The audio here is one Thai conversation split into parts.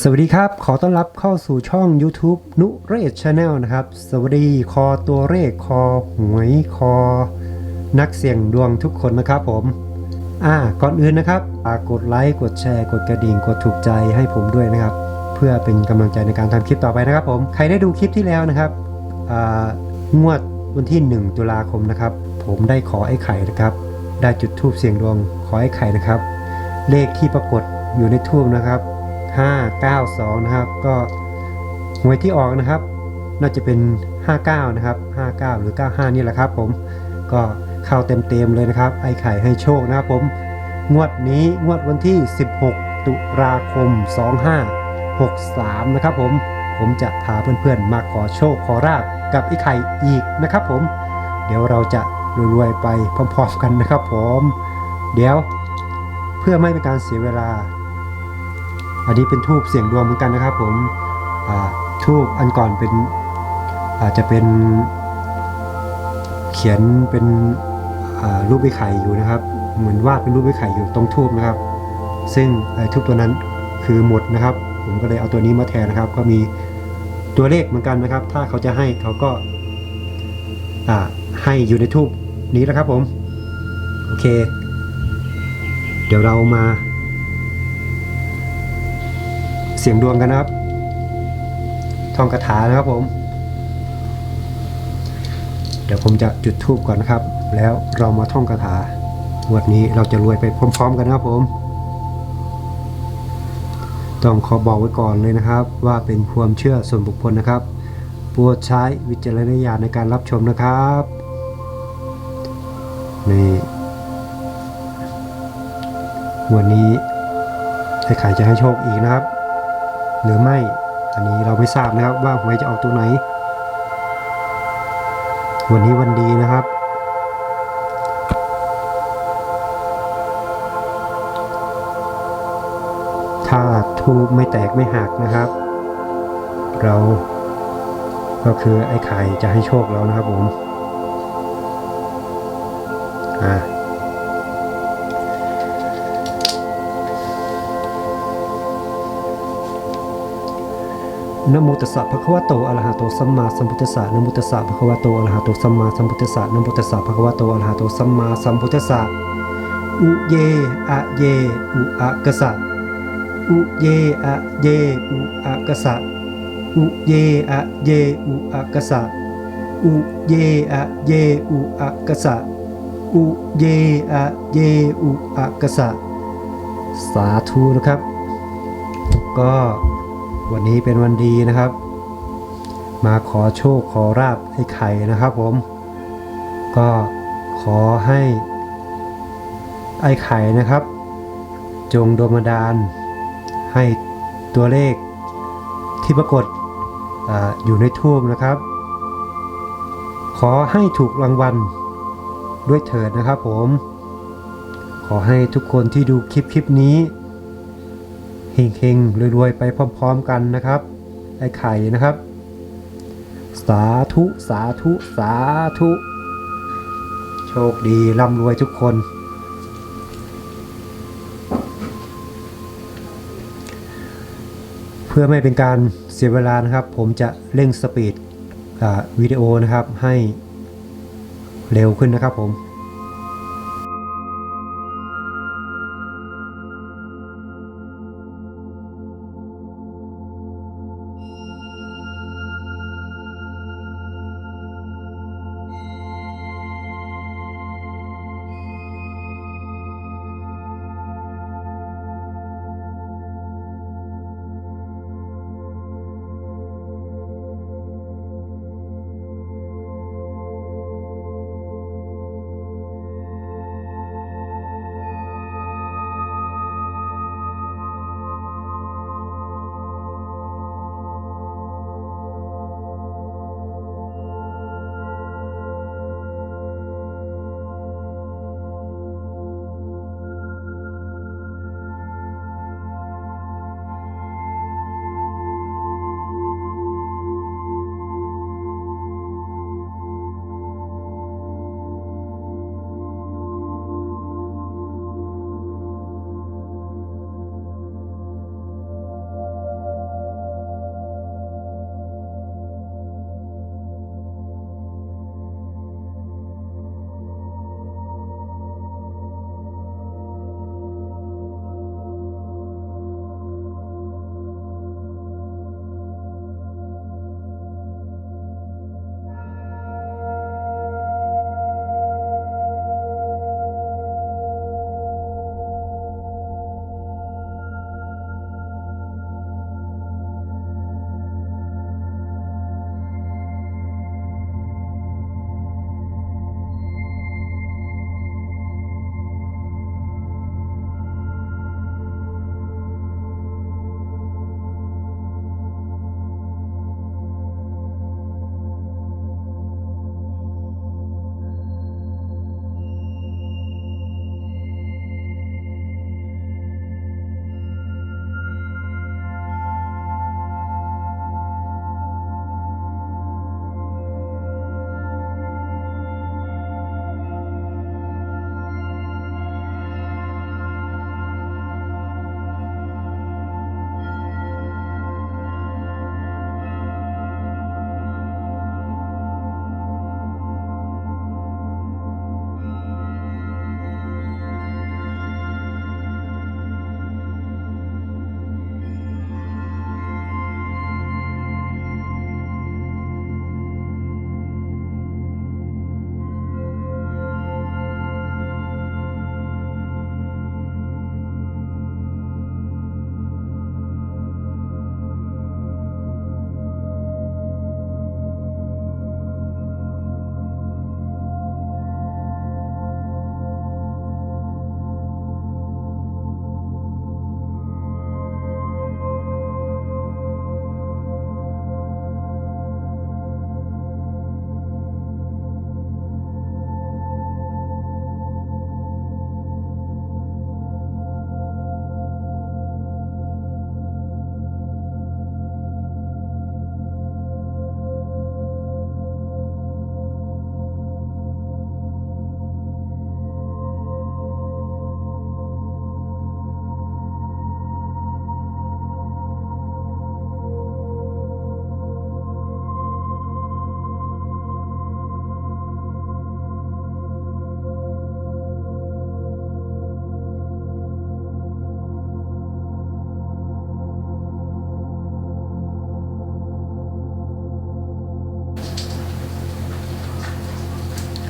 สวัสดีครับ ขอต้อนรับเข้าสู่ช่อง YouTube นุเรศชาแนลนะครับ สวัสดีคอตัวเลขคอหวยคอ นักเสี่ยงดวงทุกคนนะครับผม อ่า ก่อนอื่นนะครับฝากกดไลค์กดแชร์ กดกระดิ่งกดถูกใจให้ผมด้วยนะครับ เพื่อเป็นกำลังใจในการทำคลิปต่อไปนะครับผม ใครได้ดูคลิปที่แล้วนะครับอ่างวดวันที่ 1 ตุลาคมนะครับ ผมได้ขอไอ้ไข่นะครับ ได้จุดทูบเสียงดวงขอไอ้ไข่นะครับ เลขที่ปรากฏอยู่ในทูบนะครับ 592 นะครับ ก็หวยที่ออกนะครับ น่าจะเป็น 59 นะครับ 59 หรือ 95 นี่แหละครับ ผมก็เข้าเต็มๆเลยนะครับ ไอ้ไข่ให้โชคนะครับผม งวดนี้งวดวันที่ 16 ตุลาคม 2563 นะครับผมผมจะพาเพื่อนๆ มาขอโชคขอราบกับไอ้ไข่อีกนะครับ ผม เดี๋ยวเราจะรวยๆไปพร้อมๆกันนะครับ ผม เดี๋ยวเพื่อไม่เป็นการเสียเวลา อันนี้เป็นทูบเสียงดวงเหมือนกันนะครับ ผมทูบอันก่อนเป็นอาจจะเป็นเขียนเป็นรูปไอ้ไข่อยู่นะครับ เหมือนวาดเป็นรูปไอ้ไข่อยู่ตรงทูบนะครับ ซึ่งไอ้ทูบตัวนั้นคือหมดนะครับ ผมก็เลยเอาตัวนี้มาแทนนะครับ ก็มีตัวเลขเหมือนกันนะครับ ถ้าเขาจะให้เขาก็ให้อยู่ในทูบนี้แหละครับผม โอเค เดี๋ยวเรามา สียงดวงกันนะครับ ท่องคาถานะครับผม เดี๋ยวผมจะจุดทูบก่อนนะครับ แล้วเรามาท่องคาถาวันนี้เราจะรวยไปพร้อม ๆ กันนะครับผม ต้องขอบอกไว้ก่อนเลยนะครับ ว่าเป็นความเชื่อส่วนบุคคลนะครับโปรดใช้วิจารณญาณในการรับชมนะครับนี่วันนี้ไอ้ไข่จะให้โชคอีกนะครับ หรือไม่ อันนี้เราไม่ทราบนะครับว่าหวยจะออกตัวไหน วันนี้วันดีนะครับ ถ้าทูบไม่แตกไม่หักนะครับ เราก็คือไอ้ไข่จะให้โชคเรานะครับผม นโมตัสสะภะคะวะโตอะระหะโตสัมมาสัมพุทธัสสะนโมตัสสะภะคะวะโตอะระหะโตสัมมาสัมพุทธัสสะนโมตัสสะภะคะวะโตอะระหะโตสัมมาสัมพุทธัสสะอุเยอะเยอุอะกะสะอุเยอะเยอุอะกะสะอุเยอะเยอุอะกะสะอุเยอะเยอุอะกะสะอุเยอะเยอุอะกะสะสาธุนะครับ ก็ วันนี้เป็นวันดีนะครับ มาขอโชคขอราบไอ้ไข่นะครับผม ก็ขอให้ไอ้ไข่นะครับ จงโดนบันดาลให้ตัวเลขที่ปรากฏออยู่ในทูบนะครับ ขอให้ถูกรางวัลด้วยเถิดนะครับผม ขอให้ทุกคนที่ดูคลิปคลิปนี้ เฮงๆรวยๆ ไปพร้อมๆกันนะครับ ไอ้ไข่นะครับ สาธุสาธุสาธุ โชคดีร่ำรวยทุกคน เพื่อไม่เป็นการเสียเวลานะครับ ผมจะเร่งสปีดวิดีโอนะครับให้เร็วขึ้นนะครับผม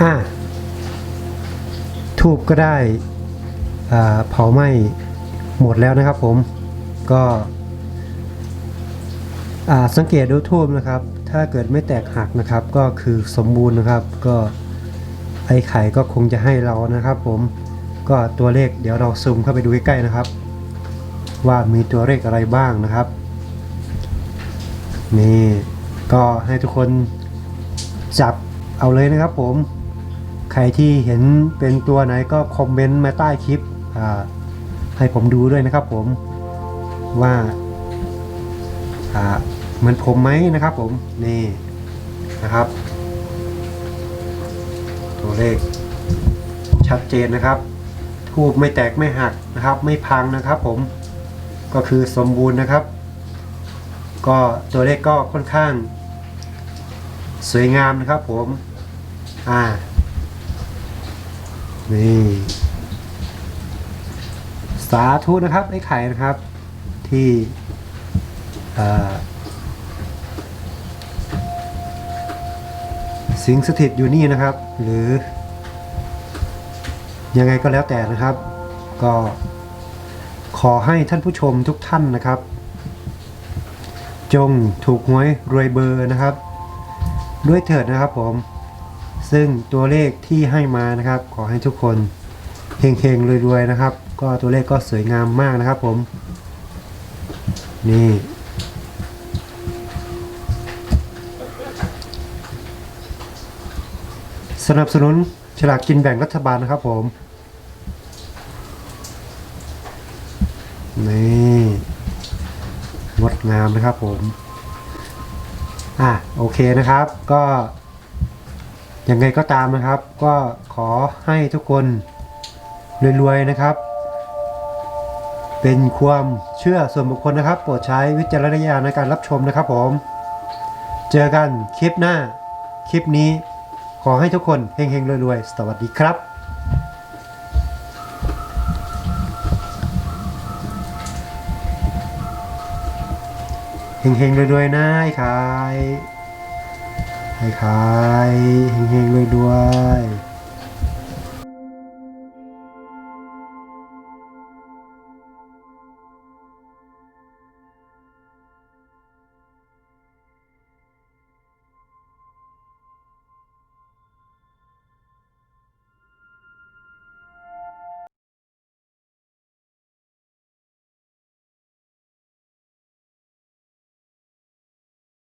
อะทูบก็ได้เผาไหม้หมดแล้วนะครับผมก็สังเกตดูทูบนะครับ ถ้าเกิดไม่แตกหักนะครับ ก็คือสมบูรณ์นะครับ ก็ไอไข่ก็คงจะให้เรานะครับ ผมก็ตัวเลขเดี๋ยวเราซูมเข้าไปดูใกล้ๆนะครับ ว่ามีตัวเลขอะไรบ้างนะครับนี่ก็ให้ทุกคนจับเอาเลยนะครับผม ใครที่เห็นเป็นตัวไหนก็คอมเมนต์มาใต้คลิปให้ผมดูด้วยนะครับผมว่าเหมือนผมไหมนะครับผมนี่นะครับ ตัวเลขชัดเจนนะครับทูบไม่แตกไม่หักนะครับ ไม่พังนะครับผมก็คือสมบูรณ์นะครับ ก็ตัวเลขก็ค่อนข้าง สวยงามนะครับผมอ่า นี่ สาธุนะครับไอ้ไข่นะครับ ที่สิงสถิตอยู่นี่นะครับ หรือ ยังไงก็แล้วแต่นะครับ ก็ขอให้ท่านผู้ชมทุกท่านนะครับ จงถูกหวยรวยเบอร์นะครับ ด้วยเถิดนะครับผม ซึ่งตัวเลขที่ให้มานะครับ ขอให้ทุกคนเฮงๆรวยๆนะครับ ก็ตัวเลขก็สวยงามมากนะครับผม นี่สนับสนุนฉลากกินแบ่งรัฐบาลนะครับผม นี่งดงามนะครับผม อะ โอเคนะครับ ก็ ยังไงก็ตามนะครับ ก็ขอให้ทุกคนรวยๆนะครับ เป็นความเชื่อส่วนบุคคลนะครับ โปรดใช้วิจารณญาณในการรับชมนะครับผม เจอกันคลิปหน้า คลิปนี้ ขอให้ทุกคนเฮงๆรวยๆ สวัสดีครับเฮงๆรวยๆนะไอ้ขาย ให้ขายเฮงๆรวยๆ